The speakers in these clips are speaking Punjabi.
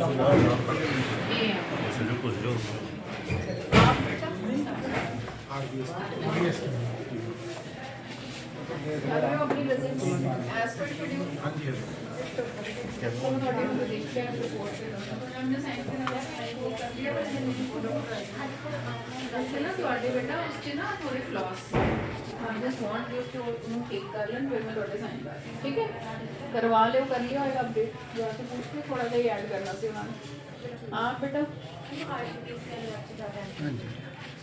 ਕਰ ਰਹੇ ਹੋ ਆਪਣੀ ਵਿਜ਼ਿਟ ਐਸ ਪਰ ਸ਼ਡਿਊਲ ਹਾਂਜੀ। ਤੁਹਾਡੇ ਨੂੰ ਦੇਖਿਆ ਰਿਪੋਰਟ ਤੇ ਉਹਨਾਂ ਨੇ ਸਾਈਨ ਕਰਾਇਆ ਸਾਈਨ ਕਰ ਲਿਆ ਪਰ ਇਹਨੇ ਨਹੀਂ ਫੋਟੋ ਨਾ ਤੁਹਾਡੇ ਬੇਟਾ ਉਸ 'ਚ ਨਾ ਥੋੜੇ flaws I just want you to ਉਹਨੂੰ ਠੀਕ ਕਰ ਲੈਣ ਫਿਰ ਮੈਂ ਤੁਹਾਡੇ ਸਾਈਨ ਕਰ ਠੀਕ ਹੈ ਕਰਵਾ ਲਿਓ ਕਰ ਲਿਓ ਇਹ ਅਪਡੇਟ ਜਾ ਕੇ ਪੁੱਛ ਕੇ ਥੋੜਾ ਜਿਹਾ ਐਡ ਕਰਨਾ ਸੀ? ਉਹਨਾਂ ਨੇ ਹਾਂ ਬੇਟਾ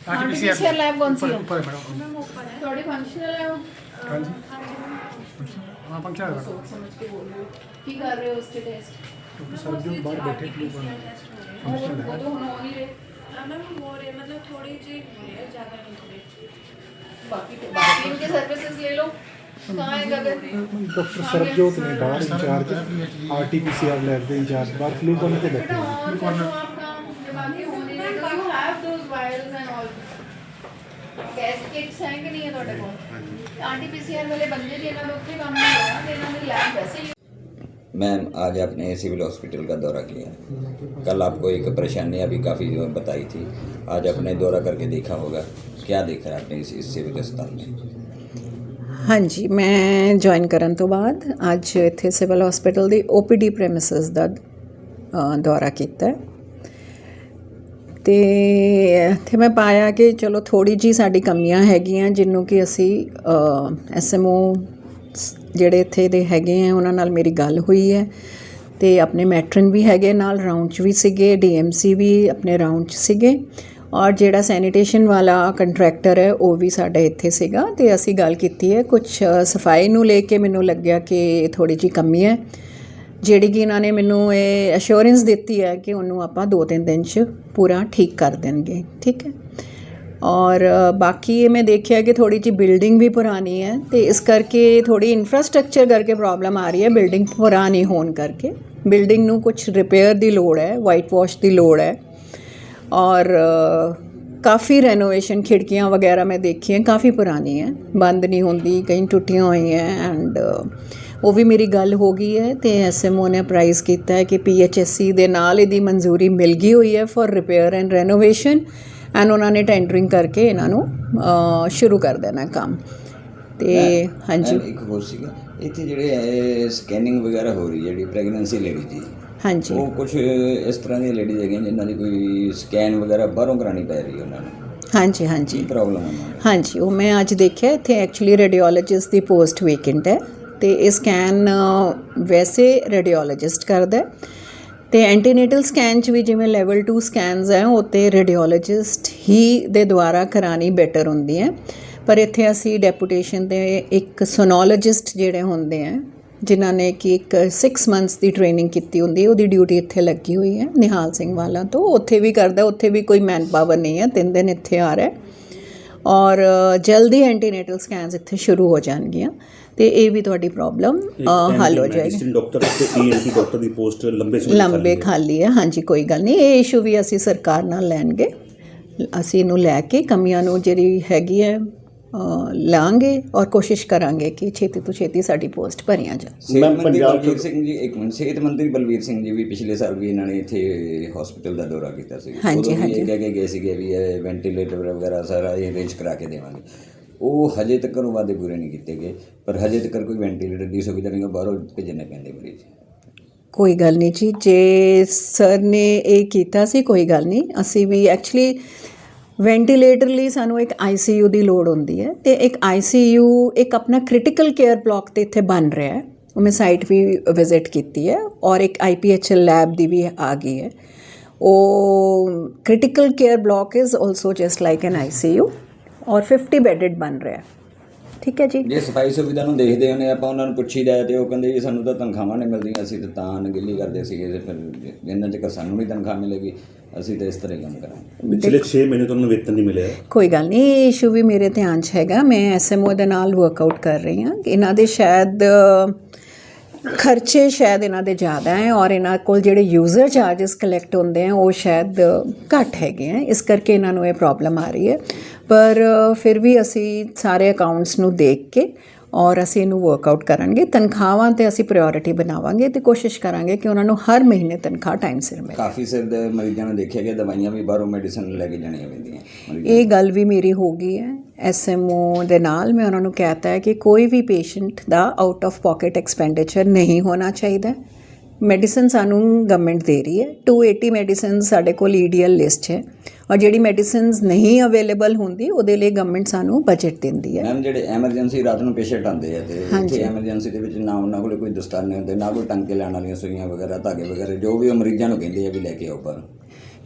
ਆਰਟੀਫੀਸ਼ੀਅਲ ਲੈਬ ਕੌਣ ਸੀ ਉੱਪਰ ਹੈ। ਮੈਡਮ ਤੁਹਾਡੀ ਫੰਕਸ਼ਨਲ ਹੈ ਉਹ? हाँ जी। हाँ पंखा लगा सोच जो बाहर बैठे थे फ़ंक्शन है। तो बाकी इनके सर्विसेज़ ले लो। डॉक्टर सरबजोत ने बाहर incharge R T P C R lab के इंचार्ज बाहर फ्लू बनते तो बैठे। हैं? टेस्ट किट्स हैं कि नहीं है ਤੁਹਾਡੇ ਕੋਲ ਆਰਟੀਪੀਸੀਆਰ ਵਾਲੇ ਬੰਦੇ ਜੀ ਇਹਨਾਂ ਦੇ ਉੱਤੇ ਕੰਮ ਨਹੀਂ ਹੋਣਾ ਤੇ ਇਹਨਾਂ ਦੀ ਲੈਬ ਵੈਸੇ ਹੀ मैम आज आपने सिविल हॉस्पिटल का दौरा किया कल आपको एक परेशानी अभी काफ़ी बताई थी आज आपने दौरा करके देखा होगा क्या देखा है आपने इस, इस सिविल अस्पताल में ਹਾਂਜੀ ਮੈਂ ਜੁਆਇਨ ਕਰਨ ਤੋਂ ਬਾਅਦ ਅੱਜ ਇੱਥੇ ਸਿਵਲ ਹਸਪੀਟਲ ਦੀ ਓਪੀਡੀ ਪ੍ਰੈਮਿਸਿਸ ਦਾ ਅ, ਦੌਰਾ ਕੀਤਾ ਹੈ। ਤੇ ਇੱਥੇ ਮੈਂ ਪਾਇਆ ਕਿ ਚਲੋ ਥੋੜੀ ਜੀ ਸਾਡੀ ਕਮੀਆਂ ਹੈਗੀਆਂ ਜਿਹਨੂੰ ਕਿ ਅਸੀਂ ਐਸਐਮਓ ਜਿਹੜੇ ਇੱਥੇ ਦੇ ਹੈਗੇ ਆ, ਉਹਨਾਂ ਨਾਲ ਮੇਰੀ ਗੱਲ ਹੋਈ ਹੈ। ਤੇ ਆਪਣੇ ਮੈਟਰਨ ਵੀ ਹੈਗੇ, ਨਾਲ ਰਾਉਂਡ 'ਚ ਵੀ ਸੀਗੇ ਡੀਐਮਸੀ ਵੀ ਆਪਣੇ ਰਾਉਂਡ 'ਚ ਸੀਗੇ। ਔਰ ਜਿਹੜਾ ਸੈਨੀਟੇਸ਼ਨ ਵਾਲਾ ਕੰਟਰੈਕਟਰ ਹੈ, ਉਹ ਵੀ ਸਾਡੇ ਇੱਥੇ ਸੀਗਾ। ਤੇ ਅਸੀਂ ਗੱਲ ਕੀਤੀ ਹੈ ਕੁਝ ਸਫ਼ਾਈ ਨੂੰ ਲੈ ਕੇ ਮੈਨੂੰ ਲੱਗਿਆ ਕਿ ਥੋੜੀ ਜੀ ਕਮੀ ਹੈ। ਜਿਹੜੀ ਕਿ ਇਹਨਾਂ ਨੇ ਮੈਨੂੰ ਇਹ ਅਸ਼ੋਰੈਂਸ ਦਿੱਤੀ ਹੈ ਕਿ ਉਹਨੂੰ ਆਪਾਂ 2-3 ਦਿਨ 'ਚ ਪੂਰਾ ਠੀਕ ਕਰ ਦੇਣਗੇ, ਠੀਕ ਹੈ? ਔਰ ਬਾਕੀ ਇਹ ਮੈਂ ਦੇਖਿਆ ਕਿ ਥੋੜੀ ਜੀ ਬਿਲਡਿੰਗ ਵੀ ਪੁਰਾਣੀ ਹੈ ਤੇ ਇਸ ਕਰਕੇ ਥੋੜੀ ਇਨਫਰਾਸਟ੍ਰਕਚਰ ਕਰਕੇ ਪ੍ਰੋਬਲਮ ਆ ਰਹੀ ਹੈ ਬਿਲਡਿੰਗ ਪੁਰਾਣੀ ਹੋਣ ਕਰਕੇ। ਬਿਲਡਿੰਗ ਨੂੰ ਕੁਝ ਰਿਪੇਅਰ ਦੀ ਲੋੜ ਹੈ ਵਾਈਟ ਵਾਸ਼ ਦੀ ਲੋੜ ਹੈ। ਔਰ ਕਾਫੀ ਰੈਨੋਵੇਸ਼ਨ ਖਿੜਕੀਆਂ ਵਗੈਰਾ ਮੈਂ ਦੇਖੀਆਂ, ਕਾਫੀ ਪੁਰਾਣੀ ਹੈ। ਬੰਦ ਨਹੀਂ ਹੁੰਦੀ, ਕਈ ਟੁੱਟੀਆਂ ਹੋਈਆਂ ਐਂਡ ਉਹ ਵੀ ਮੇਰੀ ਗੱਲ ਹੋ ਗਈ ਹੈ ਤੇ ਐਸਐਮਓ ਨੇ ਅਪਰਾਈਜ਼ ਕੀਤਾ ਹੈ ਕਿ ਪੀਐਚਐਸਸੀ ਦੇ ਨਾਲ ਇਹਦੀ ਮਨਜ਼ੂਰੀ ਮਿਲ ਗਈ ਹੋਈ ਹੈ for repair and renovation and ਉਹਨਾਂ ਨੇ ਟੈਂਡਰਿੰਗ ਕਰਕੇ ਇਹਨਾਂ ਨੂੰ ਸ਼ੁਰੂ ਕਰ ਦੇਣਾ ਕੰਮ। ਤੇ ਹਾਂਜੀ। ਇੱਕ ਹੋਰ ਸੀਗਾ ਇੱਥੇ ਜਿਹੜੇ ਸਕੈਨਿੰਗ ਵਗੈਰਾ ਹੋ ਰਹੀ ਹੈ ਜਿਹੜੀ ਪ੍ਰੈਗਨੈਂਸੀ ਲੇਡੀ ਦੀ ਹਾਂਜੀ। ਉਹ ਕੁਝ ਇਸ ਤਰ੍ਹਾਂ ਦੀਆਂ ਲੇਡੀਜ਼ ਹੈਗੀਆਂ ਜਿਨ੍ਹਾਂ ਦੀ ਕੋਈ ਸਕੈਨ ਵਗੈਰਾ ਬਾਹਰੋਂ ਕਰਾਣੀ ਪੈ ਰਹੀ ਹੈ ਉਹਨਾਂ ਨੂੰ? ਹਾਂਜੀ ਹਾਂਜੀ। ਪ੍ਰੋਬਲਮ ਹੈ ਹਾਂਜੀ ਉਹ ਮੈਂ ਅੱਜ ਦੇਖਿਆ ਇੱਥੇ ਐਕਚੁਅਲੀ ਰੇਡੀਓਲੋਜਿਸਟ ਦੀ ਪੋਸਟ ਵੇਕੈਂਟ ਹੈ। ਤੇ ਇਹ ਸਕੈਨ ਵੈਸੇ ਰੇਡੀਓਲੋਜਿਸਟ ਕਰਦਾ ਹੈ। ਤੇ ਐਂਟੀਨੇਟਲ ਸਕੈਨ ਚ ਵੀ ਜਿਵੇਂ ਲੈਵਲ 2 ਸਕੈਨਸ ਹੈ, ਉਹ ਤੇ ਰੇਡੀਓਲੋਜਿਸਟ ਹੀ ਦੇ ਦੁਆਰਾ ਕਰਾਣੀ ਬੈਟਰ ਹੁੰਦੀ ਹੈ। ਪਰ ਇੱਥੇ ਅਸੀਂ ਡੈਪੂਟੇਸ਼ਨ ਦੇ ਇੱਕ ਸੋਨੋਲੋਜਿਸਟ ਜਿਹੜੇ ਹੁੰਦੇ ਆ, ਜਿਨ੍ਹਾਂ ਨੇ ਕਿ ਇੱਕ 6 ਮੰਥਸ ਦੀ ਟ੍ਰੇਨਿੰਗ ਕੀਤੀ ਹੁੰਦੀ ਹੈ, ਉਹਦੀ ਡਿਊਟੀ ਇੱਥੇ ਲੱਗੀ ਹੋਈ ਹੈ, ਨਿਹਾਲ ਸਿੰਘ ਵਾਲਾ ਤੋਂ। ਉੱਥੇ ਵੀ ਕਰਦਾ, ਉੱਥੇ ਵੀ ਕੋਈ ਮੈਨ ਪਾਵਰ ਨਹੀਂ ਹੈ, ਤਿੰਨ ਦਿਨ ਇੱਥੇ ਆ ਰਿਹਾ ਔਰ ਜਲਦੀ ਐਂਟੀਨੇਟਲ ਸਕੈਨਸ ਇੱਥੇ ਸ਼ੁਰੂ ਹੋ ਜਾਣਗੀਆਂ ਤੇ ਇਹ ਵੀ ਤੁਹਾਡੀ ਪ੍ਰੋਬਲਮ ਹੱਲ ਹੋ ਜਾਏਗੀ। ਡਾਕਟਰ ਤੇ ਈਐਨਟੀ ਡਾਕਟਰ ਦੀ ਪੋਸਟ ਲੰਬੇ ਸਮੇਂ ਲੰਬੇ ਖਾਲੀ ਹੈ ਹਾਂਜੀ ਕੋਈ ਗੱਲ ਨਹੀਂ ਇਹ ਇਸ਼ੂ ਵੀ ਅਸੀਂ ਸਰਕਾਰ ਨਾਲ ਲੈਣਗੇ ਅਸੀਂ ਇਹਨੂੰ ਲੈ ਕੇ ਕਮੀਆਂ ਨੂੰ ਜਿਹੜੀ ਹੈਗੀ ਹੈ ਲਾਂਗੇ ਔਰ ਕੋਸ਼ਿਸ਼ ਕਰਾਂਗੇ ਕਿ ਛੇਤੀ ਤੋਂ ਛੇਤੀ ਸਾਡੀ ਪੋਸਟ ਭਰੀਆਂ ਜਾਣ। ਸਿਹਤ ਮੰਤਰੀ ਬਲਵੀਰ ਸਿੰਘ ਜੀ ਇੱਕ ਮਿੰਟ। ਸਿਹਤ ਮੰਤਰੀ ਬਲਵੀਰ ਸਿੰਘ ਜੀ ਵੀ ਪਿਛਲੇ ਸਾਲ ਵੀ ਇਹਨਾਂ ਨੇ ਇੱਥੇ ਹਸਪੀਟਲ ਦਾ ਦੌਰਾ ਕੀਤਾ ਸੀ। ਹਾਂਜੀ, ਉਦੋਂ ਵੀ ਹਾਂਜੀ। ਇਹ ਕਹਿ ਕੇ ਗਏ ਸੀਗੇ ਵੀ ਇਹ ਵੈਂਟੀਲੇਟਰ ਵਗੈਰਾ ਸਾਰਾ ਇਹ ਅਰੇਂਜ ਕਰਾ ਕੇ ਦੇਵਾਂਗੇ। ਉਹ ਹਜੇ ਤੱਕ ਉਹ ਵਾਅਦੇ ਪੂਰੇ ਨਹੀਂ ਕੀਤੇ ਗਏ ਪਰ ਹਜੇ ਤੱਕ ਕੋਈ ਵੈਂਟੀਲੇਟਰ ਦੀ ਸੁਵਿਧਾ ਨਹੀਂ ਉਹ ਬਾਹਰੋਂ ਭੇਜਣੇ ਪੈਂਦੇ ਮਰੀਜ਼ ਕੋਈ ਗੱਲ ਨਹੀਂ ਜੀ ਜੇ ਸਰ ਨੇ ਇਹ ਕੀਤਾ ਸੀ ਕੋਈ ਗੱਲ ਨਹੀਂ। ਅਸੀਂ ਵੀ ਐਕਚੁਅਲੀ ਵੈਂਟੀਲੇਟਰ ਲਈ ਸਾਨੂੰ ਇੱਕ ਆਈਸੀਯੂ ਦੀ ਲੋੜ ਹੁੰਦੀ ਹੈ ਤੇ ਇੱਕ ਆਈਸੀਯੂ ਇੱਕ ਆਪਣਾ ਕ੍ਰਿਟੀਕਲ ਕੇਅਰ ਬਲਾਕ ਤੇ ਇੱਥੇ ਬਣ ਰਿਹਾ ਹੈ। ਉਹ ਮੈਂ ਸਾਈਟ ਵੀ ਵਿਜ਼ਿਟ ਕੀਤੀ ਹੈ ਔਰ ਇੱਕ ਆਈਪੀਐਚਐਲ ਲੈਬ ਦੀ ਵੀ ਆ ਗਈ ਹੈ। ਉਹ critical care block is also just like an ICU ਔਰ 50 ਬੈਡਡ ਬਣ ਰਿਹਾ ਹੈ। ਠੀਕ ਹੈ ਜੀ। ਜੇ ਸਫ਼ਾਈ ਸੁਵਿਧਾ ਨੂੰ ਦੇਖਦੇ ਹੋਨੇ ਆਪਾਂ ਉਹਨਾਂ ਨੂੰ ਪੁੱਛੀਦਾ ਤੇ ਉਹ ਕਹਿੰਦੇ ਜੀ ਸਾਨੂੰ ਤਾਂ ਤਨਖਾਹਾਂ ਨਹੀਂ ਮਿਲਦੀਆਂ ਅਸੀਂ ਤਾਂ ਤਾਂ ਅਣਗਹਿਲੀ ਕਰਦੇ ਸੀਗੇ ਤੇ ਫਿਰ ਇਹਨਾਂ ਚਿਰ ਸਾਨੂੰ ਨਹੀਂ ਤਨਖਾਹ ਮਿਲੇਗੀ ਅਸੀਂ ਤਾਂ ਇਸ ਤਰ੍ਹਾਂ ਹੀ ਕੰਮ ਕਰਾਂਗੇ। ਪਿਛਲੇ 6 ਮਹੀਨੇ ਤੋਂ ਉਹਨਾਂ ਨੂੰ ਵੇਤਨ ਨਹੀਂ ਮਿਲਿਆ। ਕੋਈ ਗੱਲ ਨਹੀਂ ਇਹ ਇਸ਼ੂ ਵੀ ਮੇਰੇ ਧਿਆਨ 'ਚ ਹੈਗਾ ਮੈਂ ਐਸਐਮਓ ਦੇ ਨਾਲ ਵਰਕਆਊਟ ਕਰ ਰਹੀ ਹਾਂ। ਕਿ ਇਹਨਾਂ ਦੇ ਸ਼ਾਇਦ ਖਰਚੇ ਸ਼ਾਇਦ ਇਹਨਾਂ ਦੇ ਜ਼ਿਆਦਾ ਹੈ ਔਰ ਇਹਨਾਂ ਕੋਲ ਜਿਹੜੇ ਯੂਜ਼ਰ ਚਾਰजेस ਕਲੈਕਟ ਹੁੰਦੇ ਆ ਉਹ ਸ਼ਾਇਦ ਘੱਟ ਹੈਗੇ ਆ। ਇਸ ਕਰਕੇ ਇਹਨਾਂ ਨੂੰ ਇਹ ਪ੍ਰੋਬਲਮ ਆ ਰਹੀ ਹੈ। ਪਰ ਫਿਰ ਵੀ ਅਸੀਂ ਸਾਰੇ ਅਕਾਊਂਟਸ ਨੂੰ ਦੇਖ ਕੇ ਔਰ ਅਸੀਂ ਇਹਨੂੰ ਵਰਕਆਊਟ ਕਰਾਂਗੇ। ਤਨਖਾਹਾਂ ਤੇ ਅਸੀਂ ਪ੍ਰਾਇੋਰਟੀ ਬਣਾਵਾਂਗੇ ਤੇ ਕੋਸ਼ਿਸ਼ ਕਰਾਂਗੇ ਕਿ ਉਹਨਾਂ ਨੂੰ ਹਰ ਮਹੀਨੇ ਤਨਖਾਹ ਟਾਈਮ ਸਿਰ ਮਿਲੇ। ਕਾਫੀ ਸਿਰ ਦੇ ਮਰੀਜ਼ਾਂ ਨੂੰ ਦੇਖਿਆ ਗਿਆ ਦਵਾਈਆਂ ਵੀ ਬਾਹਰੋਂ ਮੈਡੀਸਨ ਲੈ ਕੇ ਜਾਣੀਆਂ ਪੈਂਦੀਆਂ। ਇਹ ਗੱਲ ਵੀ ਮੇਰੀ ਹੋ ਗਈ ਹੈ। ਐਸਐਮਓ ਦੇ ਨਾਲ ਮੈਂ ਉਹਨਾਂ ਨੂੰ ਕਹਿਤਾ ਹੈ ਕਿ ਕੋਈ ਵੀ ਪੇਸ਼ੈਂਟ ਦਾ ਆਊਟ ਆਫ ਪਾਕਟ ਐਕਸਪੈਂਡੀਚਰ ਨਹੀਂ ਹੋਣਾ ਚਾਹੀਦਾ। ਮੈਡੀਸਨ ਸਾਨੂੰ ਗਵਰਨਮੈਂਟ ਦੇ ਰਹੀ ਹੈ। 280 ਮੈਡੀਸਨ ਸਾਡੇ ਕੋਲ ਈਡੀਐਲ ਲਿਸਟ ਹੈ ਔਰ ਜਿਹੜੀ ਮੈਡੀਸਿਨਸ ਨਹੀਂ ਅਵੇਲੇਬਲ ਹੁੰਦੀ ਉਹਦੇ ਲਈ ਗਵਰਨਮੈਂਟ ਸਾਨੂੰ ਬਜਟ ਦਿੰਦੀ ਹੈ। ਮੈਮ ਜਿਹੜੇ ਐਮਰਜੈਂਸੀ ਰਾਤ ਨੂੰ ਪੇਸ਼ੈਂਟ ਆਉਂਦੇ ਆ ਤੇ ਇੱਥੇ ਐਮਰਜੈਂਸੀ ਦੇ ਵਿੱਚ ਨਾ ਉਹਨਾਂ ਕੋਲ ਕੋਈ ਦਸਤਾਨੇ ਹੁੰਦੇ ਨਾ ਕੋਈ ਟੰਕੇ ਲੈਣ ਵਾਲੀਆਂ ਸੂਈਆਂ ਵਗੈਰਾ ਧਾਗੇ ਵਗੈਰਾ ਜੋ ਵੀ ਉਹ ਮਰੀਜ਼ਾਂ ਨੂੰ ਕਹਿੰਦੇ ਆ ਵੀ ਲੈ ਕੇ ਆਓ ਪਰ।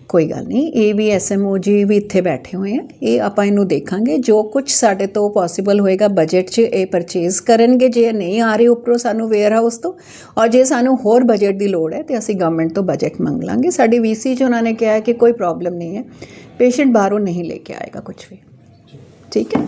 ਕੋਈ ਗੱਲ ਨਹੀਂ ਇਹ ਵੀ ਐਸਐਮਓ ਜੀ ਵੀ ਇੱਥੇ ਬੈਠੇ ਹੋਏ ਆ। ਇਹ ਆਪਾਂ ਇਹਨੂੰ ਦੇਖਾਂਗੇ ਜੋ ਕੁਝ ਸਾਡੇ ਤੋਂ ਪੋਸੀਬਲ ਹੋਏਗਾ ਬਜਟ 'ਚ ਇਹ ਪਰਚੇਜ਼ ਕਰਨਗੇ ਜੇ ਨਹੀਂ ਆ ਰਹੇ ਉੱਪਰੋਂ ਸਾਨੂੰ ਵੇਅਰ ਹਾਊਸ ਤੋਂ ਔਰ ਜੇ ਸਾਨੂੰ ਹੋਰ ਬਜਟ ਦੀ ਲੋੜ ਹੈ ਤੇ ਅਸੀਂ ਗਵਰਨਮੈਂਟ ਤੋਂ ਬਜਟ ਮੰਗ ਲਾਂਗੇ। ਸਾਡੀ ਵੀਸੀ 'ਚ ਉਹਨਾਂ ਨੇ ਕਿਹਾ ਕਿ ਕੋਈ ਪ੍ਰੋਬਲਮ ਨਹੀਂ ਹੈ ਪੇਸ਼ੈਂਟ ਬਾਹਰੋਂ ਨਹੀਂ ਲੈ ਕੇ ਆਏਗਾ ਕੁਝ ਵੀ। ਠੀਕ ਹੈ?